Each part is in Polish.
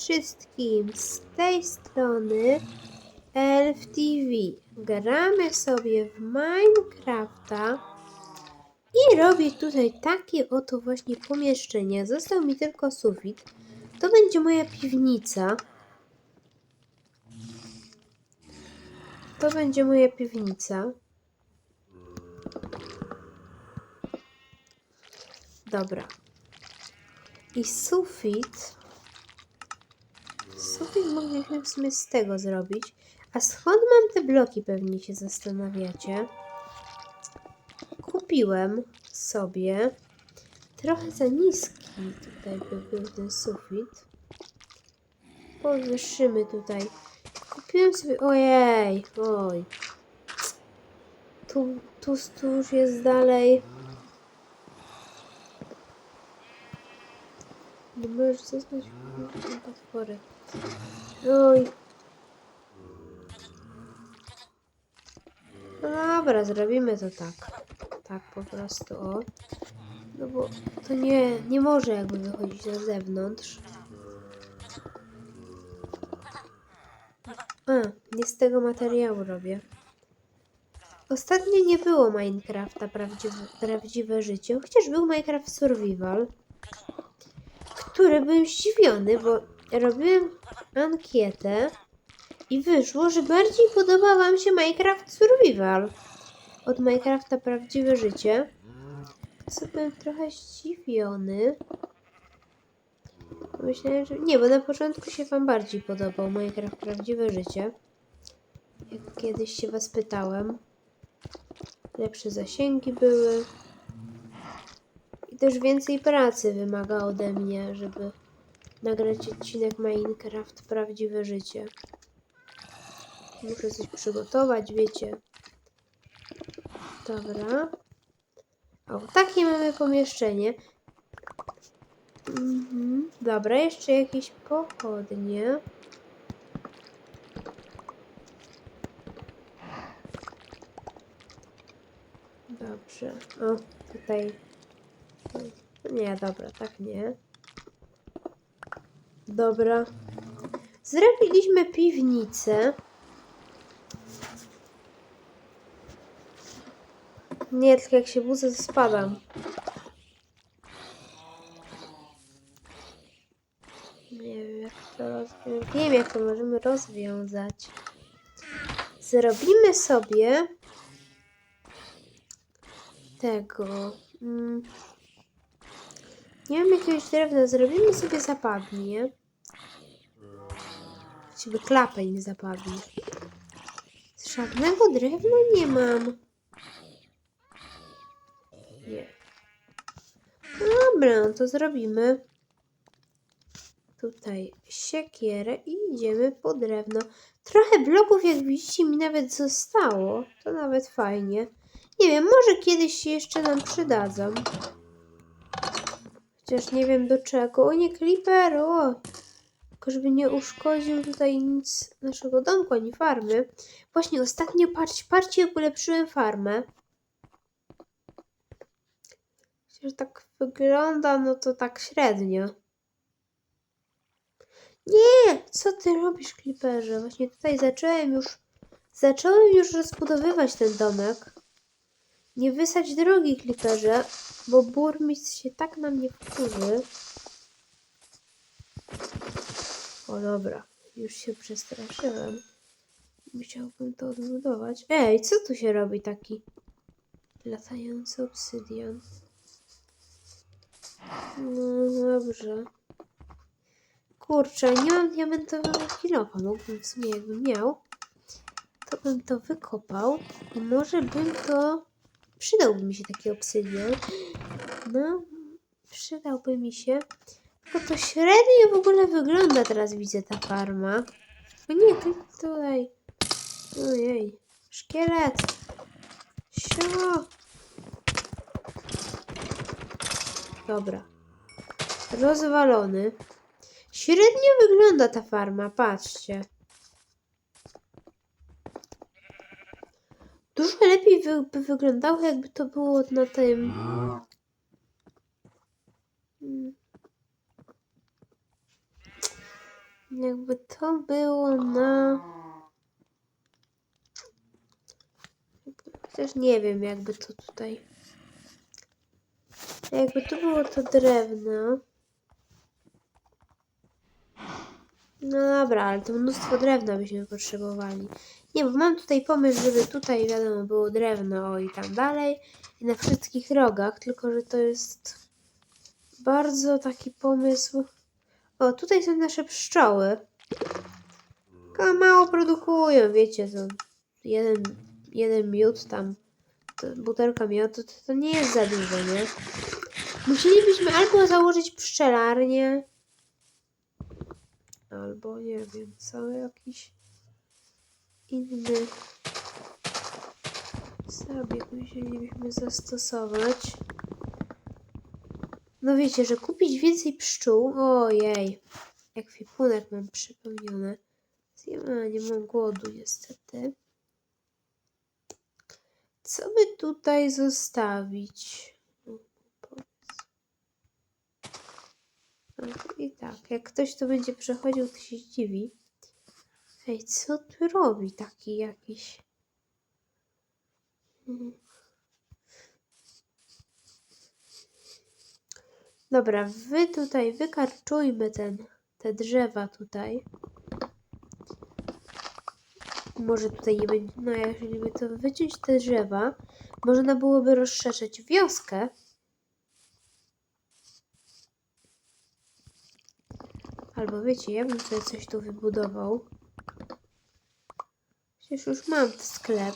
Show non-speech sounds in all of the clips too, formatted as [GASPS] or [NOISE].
wszystkim z tej strony Elf TV. Gramy sobie w Minecrafta i robię tutaj takie oto właśnie pomieszczenie. Został mi tylko sufit. To będzie moja piwnica. To będzie moja piwnica. Dobra. I sufit. Sufit mogliśmy w sumie z tego zrobić. A skąd mam te bloki, pewnie się zastanawiacie. Kupiłem sobie. Trochę za niski tutaj by był ten sufit. Podwyższymy tutaj. Kupiłem sobie. Ojej, oj. Tu, tu, tu już jest dalej. Nie możesz zostać potwory. No dobra, zrobimy to tak. Tak po prostu, o. No bo to nie, nie może jakby wychodzić na zewnątrz. A, nie z tego materiału robię. Ostatnio nie było Minecrafta prawdziwe, prawdziwe życie, chociaż był Minecraft Survival, który był zdziwiony, bo robiłem ankietę i wyszło, że bardziej podoba Wam się Minecraft Survival od Minecrafta Prawdziwe Życie. Co byłem trochę zdziwiony. Myślałem, że... Nie, bo na początku się Wam bardziej podobał Minecraft Prawdziwe Życie. Jak kiedyś się Was pytałem. Lepsze zasięgi były. I też więcej pracy wymaga ode mnie, żeby nagrać odcinek Minecraft Prawdziwe Życie. Muszę coś przygotować, wiecie. Dobra. O, takie mamy pomieszczenie. Mhm. Dobra, jeszcze jakieś pochodnie. Dobrze. O, tutaj. Nie, dobra, tak nie. Dobra. Zrobiliśmy piwnicę. Nie, tylko jak się budzę, to spadam. Nie wiem, jak to rozwiązać. Wiem, jak to możemy rozwiązać. Zrobimy sobie tego. Mm. Nie mam jakiegoś drewna. Zrobimy sobie zapadnie. Żeby klapę nie zapadnie. Żadnego drewna nie mam. Nie. Dobra, no to zrobimy tutaj siekierę i idziemy po drewno. Trochę bloków, jak widzicie, mi nawet zostało. To nawet fajnie. Nie wiem, może kiedyś się jeszcze nam przydadzą. Chociaż nie wiem do czego. O nie, Creeper, o! Żeby nie uszkodził tutaj nic naszego domku, ani farmy. Właśnie ostatnio, patrzcie jak ulepszyłem farmę. że tak wygląda, no to tak średnio. Nie! Co ty robisz, Clipperze? Właśnie tutaj zacząłem już... Zacząłem już rozbudowywać ten domek. Nie wysadź drogi, Clipperze, bo burmistrz się tak na mnie wkurzy. O dobra, już się przestraszyłem. Musiałbym to odbudować. Ej, co tu się robi taki latający obsydian? No dobrze. Kurczę, nie mam diamentowego kilofa. Mógłbym w sumie jakbym miał, to bym to wykopał i może bym to... Przydałby mi się taki obsydian. No, przydałby mi się. Tylko to średnio w ogóle wygląda teraz, widzę ta farma. O nie, tutaj. Ojej, szkielet. Sio. Dobra. Rozwalony. Średnio wygląda ta farma, patrzcie. Dużo lepiej wy, by wyglądało, jakby to było na tym. Jakby to było na... Chociaż nie wiem, jakby to tutaj... Jakby tu było to drewno... No dobra, ale to mnóstwo drewna byśmy potrzebowali. Nie, bo mam tutaj pomysł, żeby tutaj, wiadomo, było drewno i tam dalej. I na wszystkich rogach, tylko że to jest bardzo taki pomysł. O, tutaj są nasze pszczoły. Tylko mało produkują, wiecie, to jeden, jeden miód tam, to butelka miodu, to, to nie jest za dużo, nie? Musielibyśmy albo założyć pszczelarnię, albo nie wiem, co jakiś inny zabieg musielibyśmy zastosować. No wiecie, że kupić więcej pszczół, ojej, ekwipunek mam przepełniony. A, nie mam głodu niestety. Co by tutaj zostawić? No. No, I tak, jak ktoś tu będzie przechodził, to się zdziwi. Ej, co tu robi taki jakiś? Mhm. Dobra, wy tutaj wykarczujmy ten, te drzewa tutaj. Może tutaj nie będzie, no jeżeli by to wyciąć te drzewa, można byłoby rozszerzyć wioskę. Albo wiecie, ja bym sobie coś tu wybudował. Przecież już mam sklep.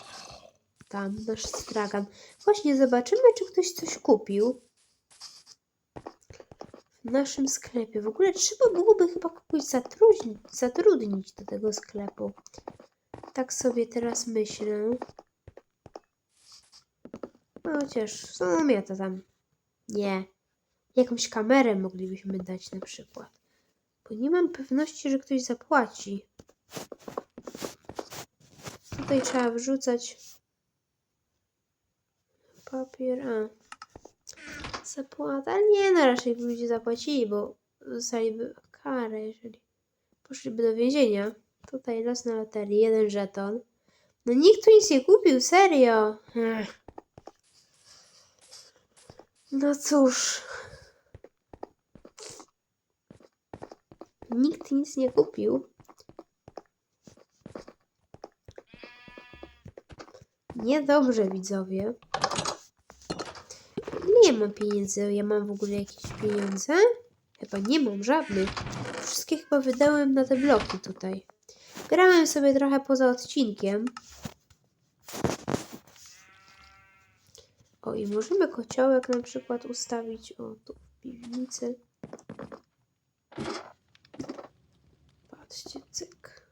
Tam, nasz stragan. Właśnie zobaczymy, czy ktoś coś kupił. W naszym sklepie. W ogóle trzeba byłoby chyba kogoś zatrudnić, zatrudnić do tego sklepu. Tak sobie teraz myślę. No chociaż w sumie to tam nie. Jakąś kamerę moglibyśmy dać na przykład. Bo nie mam pewności, że ktoś zapłaci. Tutaj trzeba wrzucać papier. A. Zapłata. Ale nie, no raczej by ludzie zapłacili, bo dostaliby karę, jeżeli poszliby do więzienia. Tutaj los na loterii, jeden żeton. No nikt tu nic nie kupił, serio. Ech. No cóż. Nikt nic nie kupił. Niedobrze, widzowie. Nie mam pieniędzy. Ja mam w ogóle jakieś pieniądze? Chyba nie mam żadnych. Wszystkie chyba wydałem na te bloki tutaj. Grałem sobie trochę poza odcinkiem. O, i możemy kociołek na przykład ustawić. O, tu w piwnicy. Patrzcie, cyk.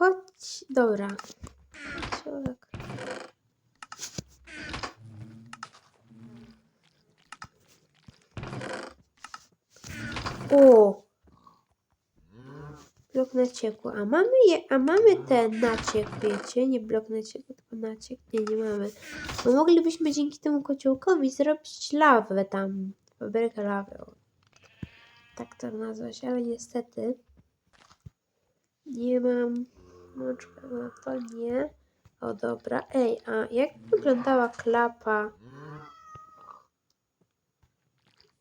Chodź, dobra. Kociołek. O! Blok naciekły. A mamy je, a mamy ten naciek, wiecie? Nie blok naciekły, tylko naciek. Nie, nie mamy. Bo moglibyśmy dzięki temu kociołkowi zrobić lawę tam. Fabrykę lawy. Tak to nazwać, ale niestety nie mam. No, to nie. O dobra. Ej, a jak wyglądała klapa?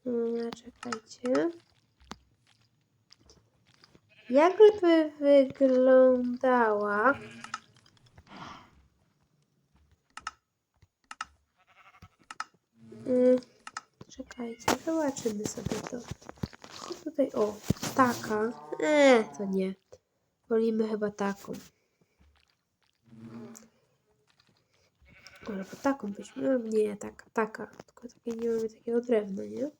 No, czekajcie. Jakby wyglądała. Y, czekajcie, zobaczymy sobie to. Tutaj? O, taka. E, to nie. Wolimy chyba taką. Albo taką byśmy. No, nie, taka, taka. Tylko takie nie mamy takiego drewna, nie?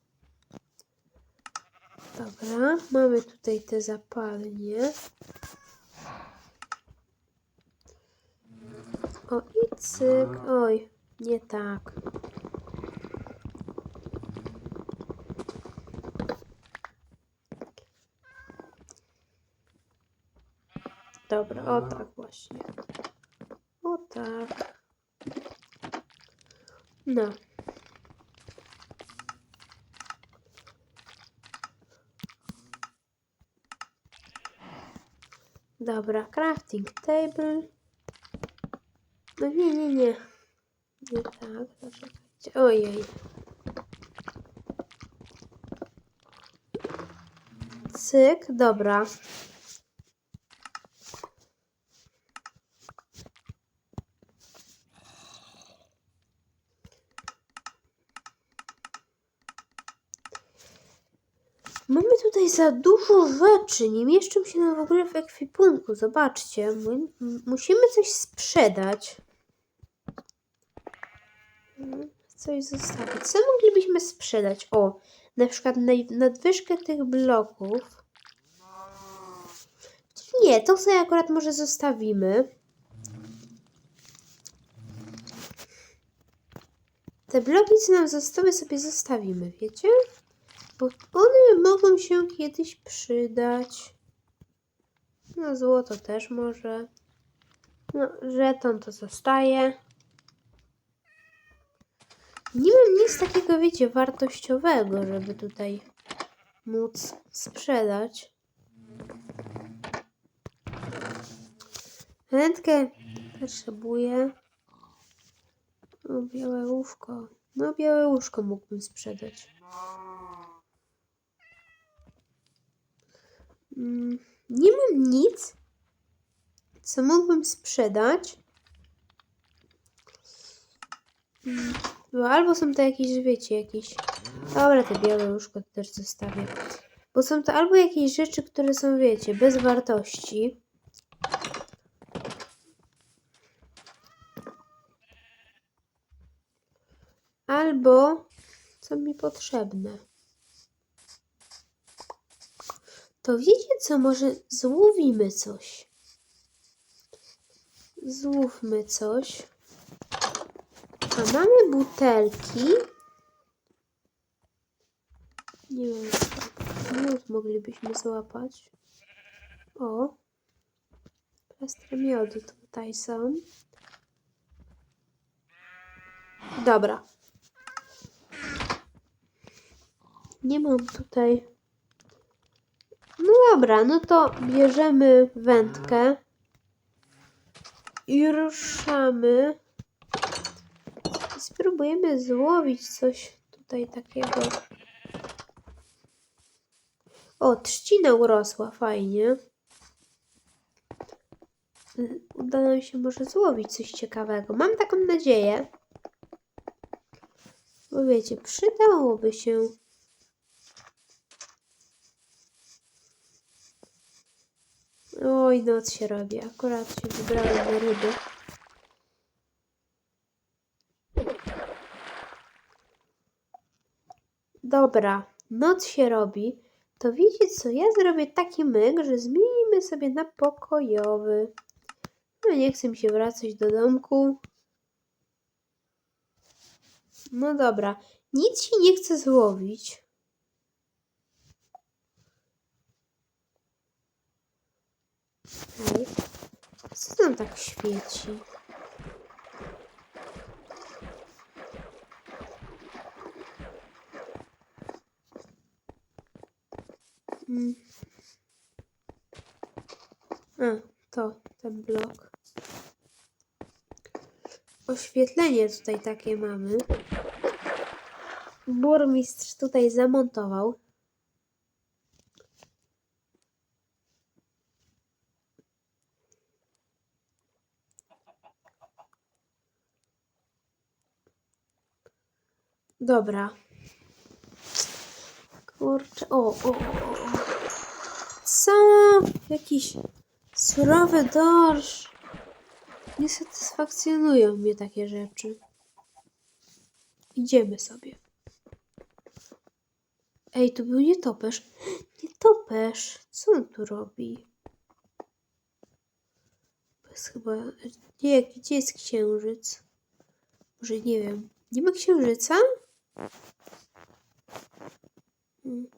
Dobra, mamy tutaj te zapalnie. O i cyk. Oj, nie tak. Dobra, o tak właśnie. O tak. No. Dobra, crafting table. No nie, nie, nie. Nie tak, poczekajcie. Ojej. Cyk, dobra. Za dużo rzeczy. Nie mieszczą się w ogóle w ekwipunku. Zobaczcie. Musimy coś sprzedać. Coś zostawić. Co moglibyśmy sprzedać? O, na przykład nadwyżkę tych bloków. Nie, to sobie akurat może zostawimy. Te bloki, co nam zostały, sobie zostawimy, wiecie? Bo one mogą się kiedyś przydać. No, złoto też może. No, żeton to zostaje. Nie mam nic takiego, wiecie, wartościowego, żeby tutaj móc sprzedać. Wędkę potrzebuję. O, białe łóżko. No, białe łóżko mógłbym sprzedać. Nie mam nic, co mógłbym sprzedać. Mm, Bo albo są to jakieś, wiecie, jakieś... Dobra, te białe łóżko też zostawię. Bo są to albo jakieś rzeczy, które są, wiecie, bez wartości. Albo co mi potrzebne. To wiecie co, może złowimy coś. Złówmy coś. A mamy butelki. Nie wiem. Miód moglibyśmy złapać. O. Plastry miodu tutaj są. Dobra. Nie mam tutaj. No dobra, no to bierzemy wędkę i ruszamy. I spróbujemy złowić coś tutaj takiego. O, trzcina urosła, fajnie. Uda nam się może złowić coś ciekawego. Mam taką nadzieję. Bo wiecie, przydałoby się. Oj, noc się robi. Akurat się wybrałem na ryby. Dobra, noc się robi. To wiecie co, ja zrobię taki myk, że zmienimy sobie na pokojowy. No nie chcę mi się wracać do domku. No dobra, nic się nie chcę złowić. Ej, co tam tak świeci? Mm. A, to ten blok. Oświetlenie tutaj takie mamy. Burmistrz tutaj zamontował. Dobra. Kurczę, o, o, o. Co? Jakiś surowy dorsz. Nie satysfakcjonują mnie takie rzeczy. Idziemy sobie. Ej, to był nietoperz. [GASPS] Nietoperz. Co on tu robi? To jest chyba... Nie, gdzie jest księżyc? Może nie wiem. Nie ma księżyca?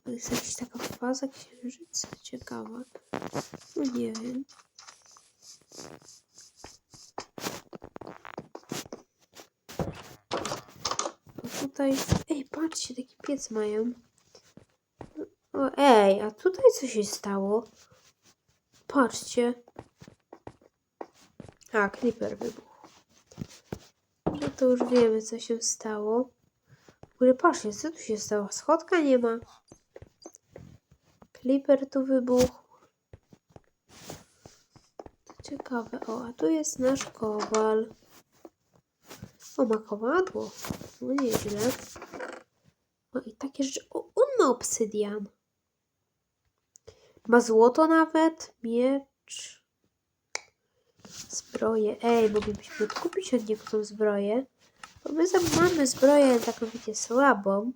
To jest jakaś taka faza księżyca. Ciekawa. No nie wiem. A tutaj... Ej, patrzcie, taki piec mają. O, ej, a tutaj co się stało? Patrzcie. A, Clipper wybuchł. No to już wiemy, co się stało. Ogóle patrzcie, co tu się stało? Schodka nie ma. Clipper tu wybuchł. Ciekawe. O, a tu jest nasz kowal. O, ma kowadło. No nieźle. No i takie rzeczy. O, on ma obsydian. Ma złoto nawet. Miecz. Zbroję. Ej, moglibyśmy kupić od niego tą zbroję. Bo my mamy zbroję taką, wiecie, słabą.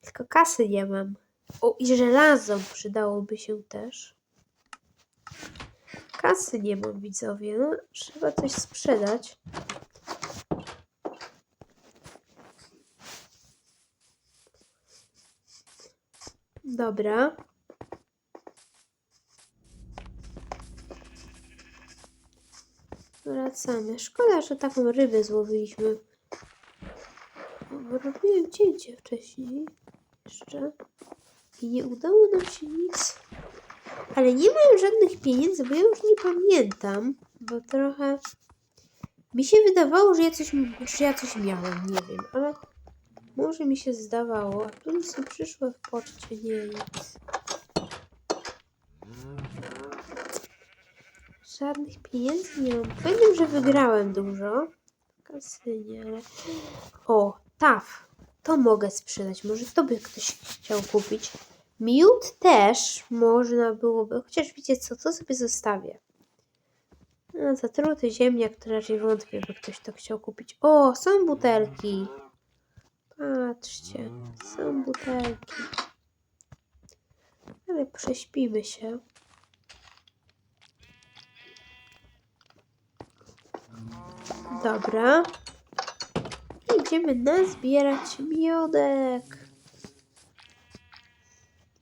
Tylko kasy nie mam. O, i żelazo przydałoby się też. Kasy nie mam, widzowie. No, trzeba coś sprzedać. Dobra. Wracamy. Szkoda, że taką rybę złowiliśmy. Robiłem cięcie wcześniej. Jeszcze. I nie udało nam się nic. Ale nie mam żadnych pieniędzy, bo ja już nie pamiętam. Bo trochę... Mi się wydawało, że ja coś, że ja coś miałem. Nie wiem, ale... Może mi się zdawało. A tu nic nie przyszło w poczcie. Nie, nic. Żadnych pieniędzy nie mam. Pamiętam, że wygrałem dużo. Kasynie, ale... O, taf. To mogę sprzedać. Może to by ktoś chciał kupić. Miód też można byłoby. Chociaż wiecie co, to sobie zostawię. No, zatruty ziemniak, to raczej wątpię, by ktoś to chciał kupić. O, są butelki. Patrzcie, są butelki. Ale prześpimy się. Dobra. Idziemy nazbierać miodek.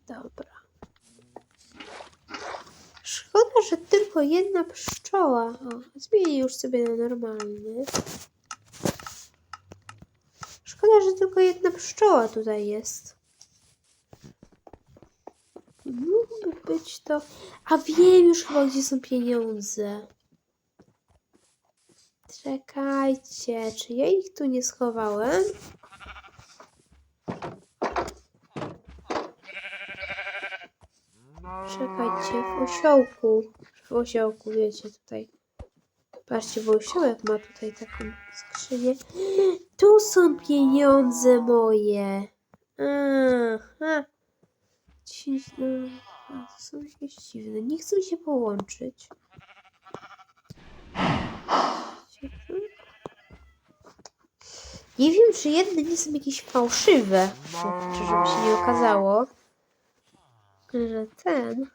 Dobra. Szkoda, że tylko jedna pszczoła. O, zmienię już sobie na normalny. Szkoda, że tylko jedna pszczoła tutaj jest. Mógłby być to... A wiem już chyba, gdzie są pieniądze. Czekajcie, czy ja ich tu nie schowałem? Czekajcie, w osiołku. W osiołku, wiecie, tutaj. Patrzcie, bo osiołek ma tutaj taką skrzynię. [GASPS] Tu są pieniądze moje. Aha. Ci, no, są jakieś dziwne. Nie chcą się połączyć. Nie wiem, czy jedne nie są jakieś fałszywe. Czy żeby się nie okazało, że ten.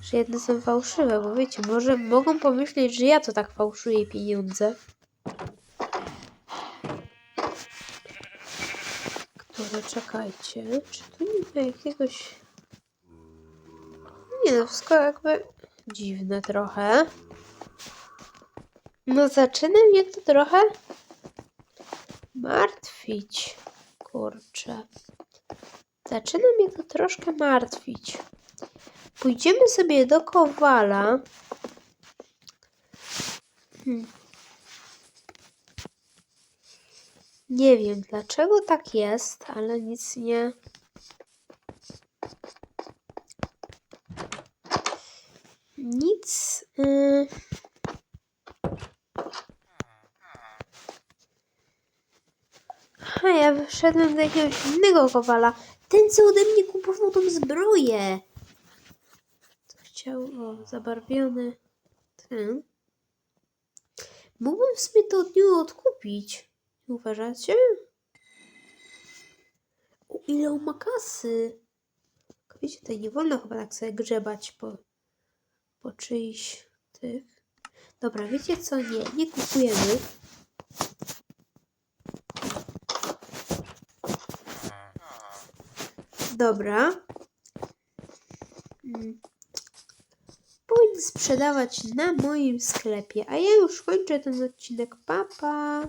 Że jedne są fałszywe, bo wiecie, może mogą pomyśleć, że ja to tak fałszuję pieniądze. Które czekajcie, czy tu nie ma jakiegoś. Nie no, wszystko jakby dziwne trochę. No zaczyna mnie to trochę martwić. Kurczę. Zaczyna mnie to troszkę martwić. Pójdziemy sobie do Kowala. Hmm. Nie wiem dlaczego tak jest, ale nic nie. Nic. y, A ja wyszedłem do jakiegoś innego kowala. Ten, co ode mnie kupował tą zbroję. Co chciał? O, zabarwiony. Ten. Mógłbym w sumie to od niego odkupić. Uważacie? O, ile on ma kasy. Wiecie, tutaj nie wolno chyba tak sobie grzebać po, po czyichś tych. Dobra, wiecie co? Nie, nie kupujemy. Dobra. Mm. Pójdę sprzedawać na moim sklepie. A ja już kończę ten odcinek. Pa, pa.